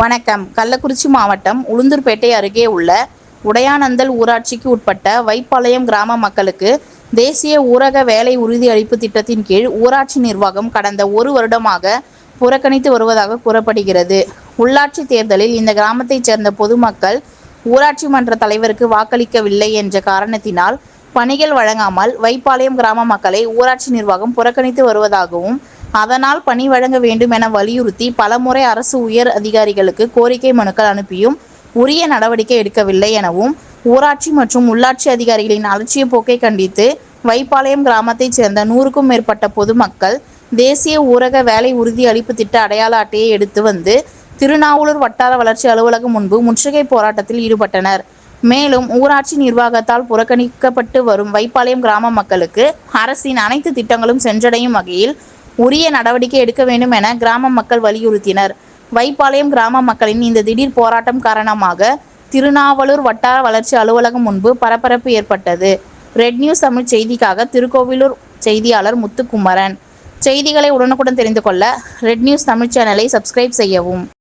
வணக்கம். கள்ளக்குறிச்சி மாவட்டம் உளுந்தூர்பேட்டை அருகே உள்ள உடையானந்தல் ஊராட்சிக்கு உட்பட்ட வைப்பாளையம் கிராம மக்களுக்கு தேசிய ஊரக வேலை உறுதி அளிப்பு திட்டத்தின் கீழ் ஊராட்சி நிர்வாகம் கடந்த ஒரு வருடமாக புறக்கணித்து வருவதாக கூறப்படுகிறது. உள்ளாட்சி தேர்தலில் இந்த கிராமத்தைச் சேர்ந்த பொதுமக்கள் ஊராட்சி மன்ற தலைவருக்கு வாக்களிக்கவில்லை என்ற காரணத்தினால் பணிகள் வழங்காமல் வைப்பாளையம் கிராம மக்களை ஊராட்சி நிர்வாகம் புறக்கணித்து வருவதாகவும் அதனால் பணி வழங்க வேண்டும் என வலியுறுத்தி பலமுறை அரசு உயர் அதிகாரிகளுக்கு கோரிக்கை மனுக்கள் அனுப்பியும் உரிய நடவடிக்கை எடுக்கவில்லை எனவும் ஊராட்சி மற்றும் உள்ளாட்சி அதிகாரிகளின் அலட்சிய போக்கை கண்டித்து வைப்பாளையம் கிராமத்தைச் சேர்ந்த நூறுக்கும் மேற்பட்ட பொதுமக்கள் தேசிய ஊரக வேலை உறுதி அளிப்பு திட்ட அடையாள அட்டையை எடுத்து வந்து திருநாவலூர் வட்டார வளர்ச்சி அலுவலகம் முன்பு முற்றுகை போராட்டத்தில் ஈடுபட்டனர். மேலும் ஊராட்சி நிர்வாகத்தால் புறக்கணிக்கப்பட்டு வரும் வைப்பாளையம் கிராம மக்களுக்கு அரசின் அனைத்து திட்டங்களும் சென்றடையும் வகையில் உரிய நடவடிக்கை எடுக்க வேண்டும் என கிராம மக்கள் வலியுறுத்தினர். வைப்பாளையம் கிராம மக்களின் இந்த திடீர் போராட்டம் காரணமாக திருநாவலூர் வட்டார வளர்ச்சி அலுவலகம் முன்பு பரபரப்பு ஏற்பட்டது. ரெட் நியூஸ் தமிழ் செய்திக்காக திருக்கோவிலூர் செய்தியாளர் முத்துக்குமரன். செய்திகளை உடனுக்குடன் தெரிந்து கொள்ள ரெட் நியூஸ் தமிழ் சேனலை சப்ஸ்கிரைப் செய்யவும்.